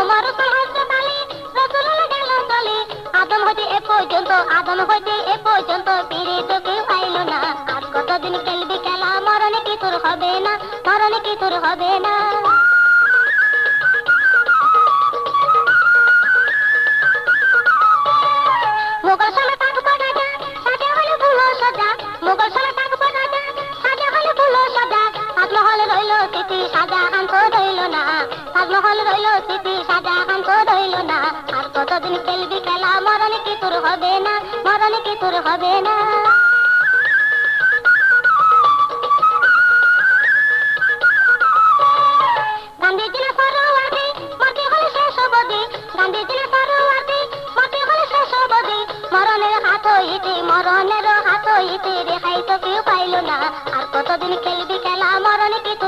ওমর ওসমান হাসপাতালে রসুলুল্লাহ গেল চলে আদম হইতে এ পর্যন্ত, আদম হইতে এ পর্যন্ত ফিরে তো কেউ পাইল না। আর কতদিন খেলবি খেলা, মরণে কি তোর হবে না? মরণে কি তোর হবে না? সাজা হলে ভুলো সাজা। মোগল সামনে থাকব রাজা সাজা হলে ভুলো সাজা। তাজমহল রইল স্মৃতি সাজা খান তো রইল না। তাজমহল রইল স্মৃতি সাজা না। আর কতদিন খেলবি খেলা, মরণে কি তোর হবে না, মরণে কি তোর হবে না। মরণের হাত হইতে রেহাই তো কেউ পাইল না। আর কতদিন খেলবি খেলা, মরণে কি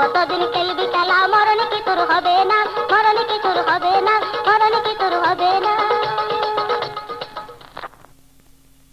কতদিন খেলবি খেলা? মরণে কি তোর হবে না? মরণে কি তোর হবে না? মরণে কি তোর হবে না?